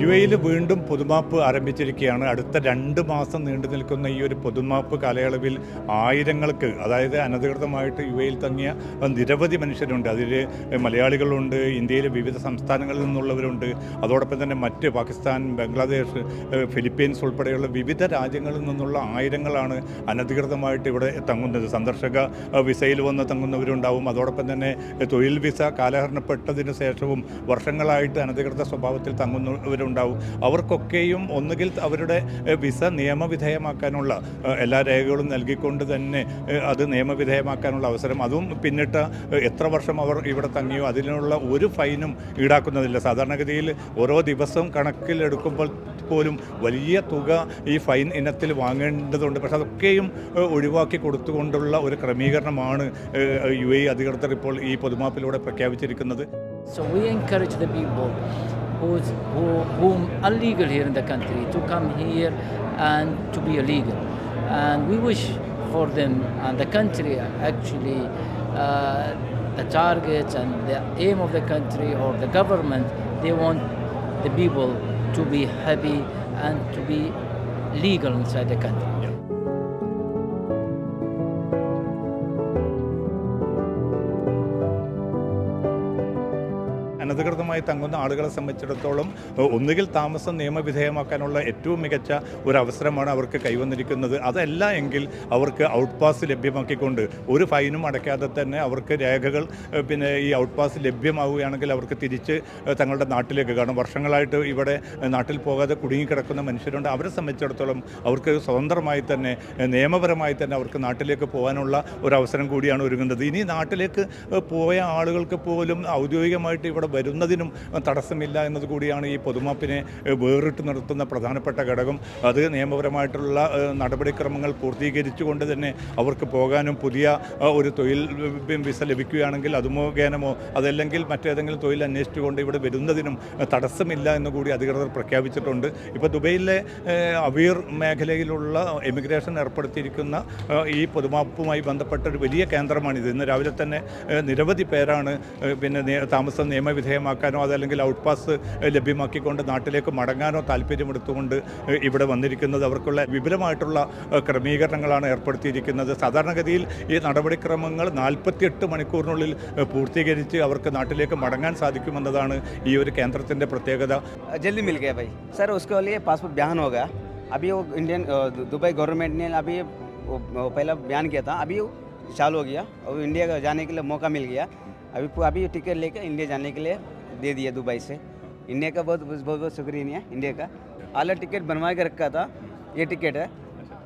U എയിൽ വീണ്ടും പൊതുമാപ്പ് ആരംഭിച്ചിരിക്കുകയാണ്. അടുത്ത രണ്ട് മാസം നീണ്ടു നിൽക്കുന്ന ഈ ഒരു പൊതുമാപ്പ് കാലയളവിൽ ആയിരങ്ങൾക്ക് അതായത് അനധികൃതമായിട്ട് യു എയിൽ തങ്ങിയ നിരവധി മനുഷ്യരുണ്ട്. അതിൽ മലയാളികളുണ്ട് ഇന്ത്യയിലെ വിവിധ സംസ്ഥാനങ്ങളിൽ നിന്നുള്ളവരുണ്ട്. അതോടൊപ്പം തന്നെ മറ്റ് പാകിസ്ഥാൻ ബംഗ്ലാദേശ് ഫിലിപ്പീൻസ് ഉൾപ്പെടെയുള്ള വിവിധ രാജ്യങ്ങളിൽ നിന്നുള്ള ആയിരങ്ങളാണ് അനധികൃതമായിട്ട് ഇവിടെ തങ്ങുന്നത്. സന്ദർശക വിസയിൽ വന്ന് തങ്ങുന്നവരുണ്ടാവും. അതോടൊപ്പം തന്നെ തൊഴിൽ വിസ കാലഹരണപ്പെട്ടതിന് ശേഷവും വർഷങ്ങളായിട്ട് അനധികൃത സ്വഭാവത്തിൽ തങ്ങുന്നവരുണ്ടാവും അവർക്കൊക്കെയും ഒന്നുകിൽ അവരുടെ വിസ നിയമവിധേയമാക്കാനുള്ള എല്ലാ രേഖകളും നൽകിക്കൊണ്ട് തന്നെ അത് നിയമവിധേയമാക്കാനുള്ള അവസരം. അതും പിന്നിട്ട് എത്ര വർഷം അവർ ഇവിടെ തങ്ങിയോ അതിനുള്ള ഒരു ഫൈനും ഈടാക്കുന്നതില്ല. സാധാരണഗതിയിൽ ഓരോ ദിവസവും കണക്കിലെടുക്കുമ്പോൾ പോലും വലിയ തുക ഈ ഫൈൻ ഇനത്തിൽ വാങ്ങേണ്ടതുണ്ട്. പക്ഷെ അതൊക്കെയും ഒഴിവാക്കി കൊടുത്തുകൊണ്ടുള്ള ഒരു ക്രമീകരണമാണ് യു എ അധികൃതർ ഇപ്പോൾ ഈ പൊതുമാപ്പിലൂടെ പ്രഖ്യാപിച്ചിരിക്കുന്നത്. So we encourage the people who's, who, whom are legal here in the country to come here and to be illegal. And we wish for them and the country actually uh, the targets and the aim of the country or the government, they want the people to be happy and to be legal inside the country. അനധികൃതമായി തങ്ങുന്ന ആളുകളെ സംബന്ധിച്ചിടത്തോളം ഒന്നുകിൽ താമസം നിയമവിധേയമാക്കാനുള്ള ഏറ്റവും മികച്ച ഒരു അവസരമാണ് അവർക്ക് കൈവന്നിരിക്കുന്നത്. അതല്ല എങ്കിൽ അവർക്ക് ഔട്ട് പാസ് ലഭ്യമാക്കിക്കൊണ്ട് ഒരു ഫൈനും അടയ്ക്കാതെ തന്നെ അവർക്ക് രേഖകൾ പിന്നെ ഈ ഔട്ട് പാസ് ലഭ്യമാവുകയാണെങ്കിൽ അവർക്ക് തിരിച്ച് തങ്ങളുടെ നാട്ടിലേക്ക് കാരണം വർഷങ്ങളായിട്ട് ഇവിടെ നാട്ടിൽ പോകാതെ കുടുങ്ങിക്കിടക്കുന്ന മനുഷ്യരുണ്ട്. അവരെ സംബന്ധിച്ചിടത്തോളം അവർക്ക് സ്വതന്ത്രമായി തന്നെ നിയമപരമായി തന്നെ അവർക്ക് നാട്ടിലേക്ക് പോകാനുള്ള ഒരു അവസരം കൂടിയാണ് ഒരുങ്ങുന്നത്. ഇനി നാട്ടിലേക്ക് പോയ ആളുകൾക്ക് പോലും ഔദ്യോഗികമായിട്ട് ഇവിടെ വരുന്നതിനും തടസ്സമില്ല എന്നത് കൂടിയാണ് ഈ പൊതുമാപ്പിനെ വേറിട്ട് നിർത്തുന്ന പ്രധാനപ്പെട്ട ഘടകം. അത് നിയമപരമായിട്ടുള്ള നടപടിക്രമങ്ങൾ പൂർത്തീകരിച്ചുകൊണ്ട് തന്നെ അവർക്ക് പോകാനും പുതിയ ഒരു തൊഴിൽ വിസ ലഭിക്കുകയാണെങ്കിൽ അത് മുഖേനമോ അതല്ലെങ്കിൽ മറ്റേതെങ്കിലും തൊഴിൽ അന്വേഷിച്ചുകൊണ്ട് ഇവിടെ വരുന്നതിനും തടസ്സമില്ല എന്ന് കൂടി അധികൃതർ പ്രഖ്യാപിച്ചിട്ടുണ്ട്. ഇപ്പോൾ ദുബൈയിലെ അവീർ മേഖലയിലുള്ള എമിഗ്രേഷൻ ഏർപ്പെടുത്തിയിരിക്കുന്ന ഈ പൊതുമാപ്പുമായി ബന്ധപ്പെട്ട ഒരു വലിയ കേന്ദ്രമാണിത്. ഇന്ന് രാവിലെ തന്നെ നിരവധി പേരാണ് പിന്നെ താമസം താമസം നിയമവിധേയമാക്കാനോ അതല്ലെങ്കിൽ ഔട്ട് പാസ് ഏഹ് ലഭ്യമാക്കിക്കൊണ്ട് നാട്ടിലേക്ക് മടങ്ങാനോ താല്പര്യമെടുത്തുകൊണ്ട് ഏഹ് ഇവിടെ വന്നിരിക്കുന്നത് അവർക്കുള്ള വിപുലമായിട്ടുള്ള ഏഹ് ക്രമീകരണങ്ങളാണ് ഏർപ്പെടുത്തിയിരിക്കുന്നത് സാധാരണഗതിയിൽ ഈ നടപടിക്രമങ്ങൾ നാൽപ്പത്തിയെട്ട് മണിക്കൂറിനുള്ളിൽ ഏഹ് പൂർത്തീകരിച്ച് അവർക്ക് നാട്ടിലേക്ക് മടങ്ങാൻ സാധിക്കുമെന്നതാണ് ഈ ഒരു കേന്ദ്രത്തിൻ്റെ പ്രത്യേകത जल्दी मिल गया भाई सर उसके लिए पासपोर्ट बयान हो गया अभी वो इंडियन अ, दुबई गवर्नमेंट ने अभी वो, वो पहला बयान किया था अभी वो चालू हो गया और इंडिया का जाने के लिए मौका मिल गया अभी अभी टिकट लेकर इंडिया जाने के लिए दे दिया दुबई से इंडिया का बहुत बहुत बहुत शुक्रिया इंडिया का अलग टिकट बनवा के रखा था ये टिकट है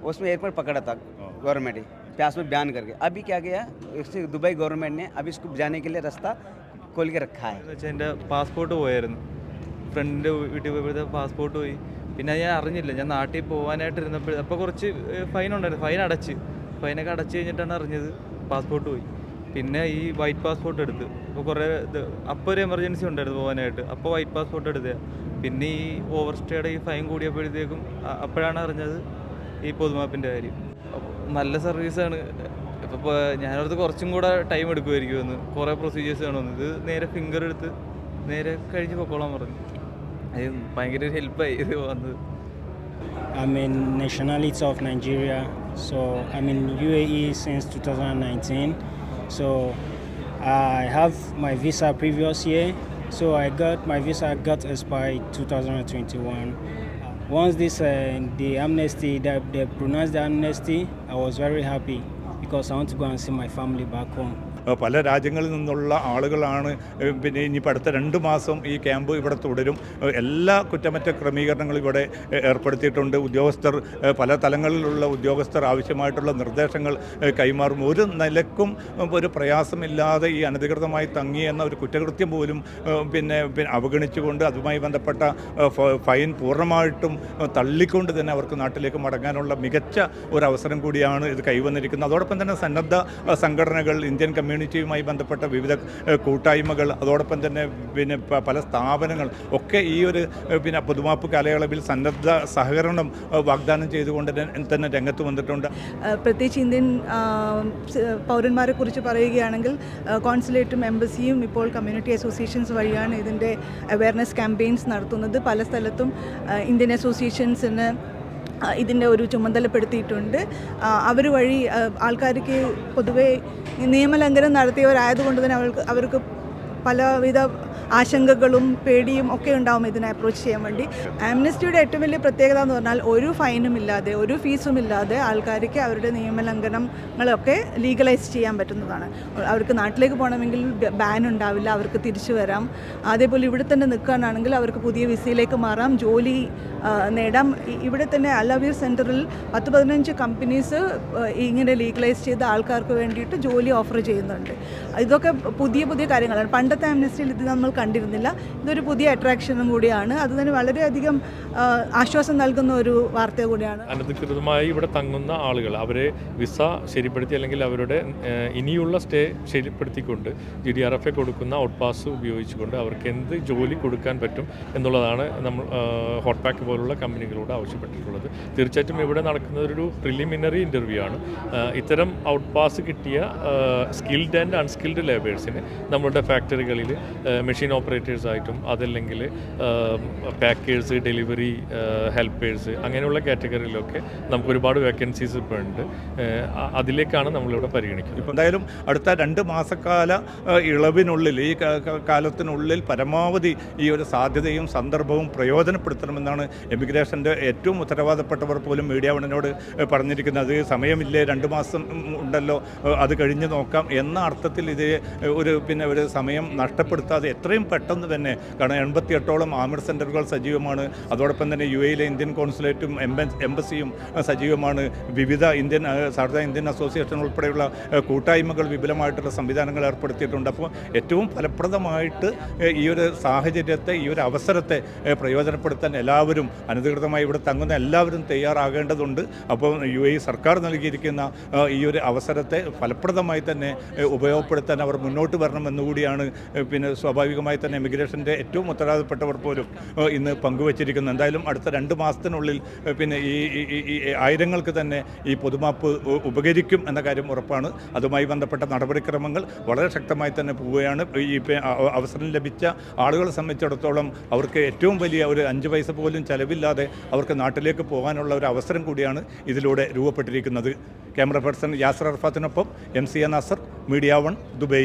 उसमें एयरपोर्ट पकड़ा था गवर्नमेंट ही पासपोर्ट बयान करके अभी क्या गया इससे दुबई गवर्नमेंट ने अभी इसको जाने के लिए रास्ता खोल के रखा है എന്ന് വെച്ചാൽ എൻ്റെ പാസ്പോർട്ട് പോയായിരുന്നു ഫ്രണ്ടിൻ്റെ വീട്ടിൽ പോയപ്പോഴത്തെ പാസ്പോർട്ട് പോയി പിന്നെ ഞാൻ അറിഞ്ഞില്ല ഞാൻ നാട്ടിൽ പോകാനായിട്ട് ഇരുന്നപ്പോൾ അപ്പോൾ കുറച്ച് ഫൈൻ ഉണ്ടായിരുന്നു ഫൈൻ അടച്ച് ഫൈനൊക്കെ അടച്ച് കഴിഞ്ഞിട്ടാണ് അറിഞ്ഞത് പാസ്പോർട്ട് പോയി പിന്നെ ഈ വൈറ്റ് പാസ്പോർട്ട് എടുത്ത്. അപ്പോൾ കുറേ ഇത് അപ്പോൾ ഒരു എമർജൻസി ഉണ്ടായിരുന്നു പോകാനായിട്ട്. അപ്പോൾ വൈറ്റ് പാസ്പോർട്ട് എടുത്തത്. പിന്നെ ഈ ഓവർ സ്റ്റേയുടെ ഈ ഫൈൻ കൂടിയപ്പോഴത്തേക്കും അപ്പോഴാണ് അറിഞ്ഞത് ഈ പൊതുമാപ്പിന്റെ കാര്യം. നല്ല സർവീസാണ് ഇപ്പോൾ ഞാനടുത്ത് കുറച്ചും കൂടെ ടൈം എടുക്കുമായിരിക്കുമെന്ന് കുറേ പ്രൊസീജിയേഴ്സ് വേണമെന്ന് ഇത് നേരെ ഫിംഗർ എടുത്ത് നേരെ കഴിഞ്ഞ് പൊക്കോളാൻ പറഞ്ഞു. അത് ഭയങ്കര ഒരു ഹെൽപ്പായി ഇത് വന്നത്. I'm in nationality of Nigeria, so I'm in UAE since 2019. So I have my visa previous year. So I got my visa got expired 2021. Once this uh, the amnesty that they pronounced the amnesty, I was very happy because I want to go and see my family back home. പല രാജ്യങ്ങളിൽ നിന്നുള്ള ആളുകളാണ് പിന്നെ ഇനിയിപ്പോൾ അടുത്ത രണ്ട് മാസം ഈ ക്യാമ്പ് ഇവിടെ തുടരും. എല്ലാ കുറ്റമറ്റ ക്രമീകരണങ്ങളും ഇവിടെ ഏർപ്പെടുത്തിയിട്ടുണ്ട്. ഉദ്യോഗസ്ഥർ പല തലങ്ങളിലുള്ള ഉദ്യോഗസ്ഥർ ആവശ്യമായിട്ടുള്ള നിർദ്ദേശങ്ങൾ കൈമാറും. ഒരു നിലക്കും ഒരു പ്രയാസമില്ലാതെ ഈ അനധികൃതമായി തങ്ങി എന്ന ഒരു കുറ്റകൃത്യം പോലും പിന്നെ പിന്നെ അവഗണിച്ചുകൊണ്ട് അതുമായി ബന്ധപ്പെട്ട ഫൈൻ പൂർണമായിട്ടും തള്ളിക്കൊണ്ട് തന്നെ അവർക്ക് നാട്ടിലേക്ക് മടങ്ങാനുള്ള മികച്ച ഒരു അവസരം കൂടിയാണ് ഇത് കൈവന്നിരിക്കുന്നത്. അതോടൊപ്പം തന്നെ സന്നദ്ധ സംഘടനകൾ ഇന്ത്യൻ കമ്മ്യൂണിറ്റി കമ്മ്യൂണിറ്റിയുമായി ബന്ധപ്പെട്ട വിവിധ കൂട്ടായ്മകൾ അതോടൊപ്പം തന്നെ പിന്നെ പല സ്ഥാപനങ്ങൾ ഒക്കെ ഈ ഒരു പിന്നെ പൊതുമാപ്പ് കാലയളവിൽ സന്നദ്ധ സഹകരണം വാഗ്ദാനം ചെയ്തുകൊണ്ട് തന്നെ- രംഗത്ത് വന്നിട്ടുണ്ട്. പ്രത്യേകിച്ച് ഇന്ത്യൻ പൗരന്മാരെ കുറിച്ച് പറയുകയാണെങ്കിൽ കോൺസുലേറ്റും എംബസിയും ഇപ്പോൾ കമ്മ്യൂണിറ്റി അസോസിയേഷൻസ് വഴിയാണ് ഇതിന്റെ അവയർനെസ് ക്യാമ്പയിൻസ് നടത്തുന്നത്. പല സ്ഥലത്തും ഇന്ത്യൻ അസോസിയേഷൻസിന് ഇതിന്റെ ഒരു ചുമതലപ്പെടുത്തിയിട്ടുണ്ട്. അവർ വഴി ആൾക്കാർക്ക് പൊതുവേ നിയമലംഘനം നടത്തിയവരായതുകൊണ്ട് തന്നെ അവർക്ക് അവർക്ക് പലവിധ ആശങ്കകളും പേടിയും ഒക്കെ ഉണ്ടാവും ഇതിനെ അപ്രോച്ച് ചെയ്യാൻ വേണ്ടി. ആംനസ്റ്റിയുടെ ഏറ്റവും വലിയ പ്രത്യേകത എന്ന് പറഞ്ഞാൽ ഒരു ഫൈനും ഇല്ലാതെ ഒരു ഫീസും ഇല്ലാതെ ആൾക്കാർക്ക് അവരുടെ നിയമലംഘനങ്ങളൊക്കെ ലീഗലൈസ് ചെയ്യാൻ പറ്റുന്നതാണ്. അവർക്ക് നാട്ടിലേക്ക് പോകണമെങ്കിൽ ബാൻ ഉണ്ടാവില്ല അവർക്ക് തിരിച്ചു വരാം. അതേപോലെ ഇവിടെ തന്നെ നിൽക്കാനാണെങ്കിൽ അവർക്ക് പുതിയ വിസയിലേക്ക് മാറാം ജോലി നേടാം. ഇവിടെ തന്നെ അലവീർ സെന്ററിൽ പത്ത് പതിനഞ്ച് കമ്പനീസ് ഇങ്ങനെ ലീഗലൈസ് ചെയ്ത ആൾക്കാർക്ക് വേണ്ടിയിട്ട് ജോലി ഓഫർ ചെയ്യുന്നുണ്ട്. ഇതൊക്കെ പുതിയ പുതിയ കാര്യങ്ങളാണ്. പണ്ടത്തെ ആംനസ്റ്റിയിൽ ഇത് നമ്മൾ കണ്ടിരുന്നില്ല. ഇതൊരു പുതിയ അട്രാക്ഷനും കൂടിയാണ്. അത് തന്നെ വളരെയധികം ആശ്വാസം നൽകുന്ന ഒരു വാർത്ത കൂടിയാണ്. അനധികൃതമായി ഇവിടെ തങ്ങുന്ന ആളുകൾ അവരെ വിസ ശരിപ്പെടുത്തി അല്ലെങ്കിൽ അവരുടെ ഇനിയുള്ള stay ശരിപ്പെടുത്തിക്കൊണ്ട് G D R F A കൊടുക്കുന്ന ഔട്ട് പാസ് ഉപയോഗിച്ചുകൊണ്ട് അവർക്ക് എന്ത് ജോലി കൊടുക്കാൻ പറ്റും എന്നുള്ളതാണ് നമ്മൾ ഹോട്ട് പാക്ക് പോലുള്ള കമ്പനികളോട് ആവശ്യപ്പെട്ടിട്ടുള്ളത്. തീർച്ചയായിട്ടും ഇവിടെ നടക്കുന്ന ഒരു പ്രിലിമിനറി ഇന്റർവ്യൂ ആണ്. ഇത്തരം ഔട്ട് പാസ് കിട്ടിയ സ്കിൽഡ് ആൻഡ് അൺസ്കിൽഡ് ലേബേഴ്സിന് നമ്മളുടെ ഫാക്ടറികളിൽ മെഷീൻ ഓപ്പറേറ്റേഴ്സ് ആയിട്ടും അതല്ലെങ്കിൽ പാക്കേഴ്സ് ഡെലിവറി ഹെൽപ്പേഴ്സ് അങ്ങനെയുള്ള കാറ്റഗറിയിലൊക്കെ നമുക്ക് ഒരുപാട് വേക്കൻസീസ് ഇപ്പോൾ ഉണ്ട്. അതിലേക്കാണ് നമ്മളിവിടെ പരിഗണിക്കുന്നത്. ഇപ്പോൾ എന്തായാലും അടുത്ത രണ്ട് മാസക്കാല ഇളവിനുള്ളിൽ ഈ കാലത്തിനുള്ളിൽ പരമാവധി ഈ ഒരു സാധ്യതയും സന്ദർഭവും പ്രയോജനപ്പെടുത്തണമെന്നാണ് എമിഗ്രേഷന്റെ ഏറ്റവും ഉത്തരവാദപ്പെട്ടവർ പോലും മീഡിയ വണിനോട് പറഞ്ഞിരിക്കുന്നത്. പറഞ്ഞിരിക്കുന്നത് സമയമില്ലേ രണ്ട് മാസം ഉണ്ടല്ലോ അത് കഴിഞ്ഞ് നോക്കാം എന്ന അർത്ഥത്തിൽ ഇത് ഒരു പിന്നെ ഒരു സമയം നഷ്ടപ്പെടുത്താതെ എത്രയും പെട്ടെന്ന് തന്നെ കാരണം എൺപത്തിയെട്ടോളം ആമിർ സെന്ററുകൾ സജീവമാണ്. അതോടൊപ്പം തന്നെ യു എയിലെ ഇന്ത്യൻ കോൺസുലേറ്റും എംബ- എംബസിയും സജീവമാണ്. വിവിധ ഇന്ത്യൻ ഏഹ്, ഇന്ത്യൻ അസോസിയേഷൻ ഉൾപ്പെടെയുള്ള കൂട്ടായ്മകൾ വിപുലമായിട്ടുള്ള സംവിധാനങ്ങൾ ഏർപ്പെടുത്തിയിട്ടുണ്ട്. അപ്പോൾ ഏറ്റവും ഫലപ്രദമായിട്ട് ഈ ഒരു സാഹചര്യത്തെ ഈ ഒരു അവസരത്തെ പ്രയോജനപ്പെടുത്താൻ എല്ലാവരും അനധികൃതമായി ഇവിടെ തങ്ങുന്ന എല്ലാവരും തയ്യാറാകേണ്ടതുണ്ട്. അപ്പോൾ യു എ സർക്കാർ നൽകിയിരിക്കുന്ന ഈ ഒരു അവസരത്തെ ഫലപ്രദമായി തന്നെ ഉപയോഗപ്പെടുത്താൻ അവർ മുന്നോട്ട് വരണമെന്നുകൂടിയാണ് പിന്നെ പിന്നെ സ്വാഭാവികമായി തന്നെ ഇമിഗ്രേഷന്റെ ഏറ്റവും ഉത്തരവാദപ്പെട്ടവർ പോലും ഇന്ന് പങ്കുവച്ചിരിക്കുന്നു. എന്തായാലും അടുത്ത രണ്ട് മാസത്തിനുള്ളിൽ പിന്നെ ഈ ആയിരങ്ങൾക്ക് തന്നെ ഈ പൊതുമാപ്പ് ഉപകരിക്കും എന്ന കാര്യം ഉറപ്പാണ്. അതുമായി ബന്ധപ്പെട്ട നടപടിക്രമങ്ങൾ വളരെ ശക്തമായി തന്നെ പോവുകയാണ്. ഈ അവസരം ലഭിച്ച ആളുകളെ സംബന്ധിച്ചിടത്തോളം അവർക്ക് ഏറ്റവും വലിയ ഒരു അഞ്ച് പൈസ പോലും ചിലവില്ലാതെ അവർക്ക് നാട്ടിലേക്ക് പോകാനുള്ള ഒരു അവസരം കൂടിയാണ് ഇതിലൂടെ രൂപപ്പെട്ടിരിക്കുന്നത്. Camera person Yasar അർഫാത്തിനൊപ്പം M C A Nasar media one Dubai.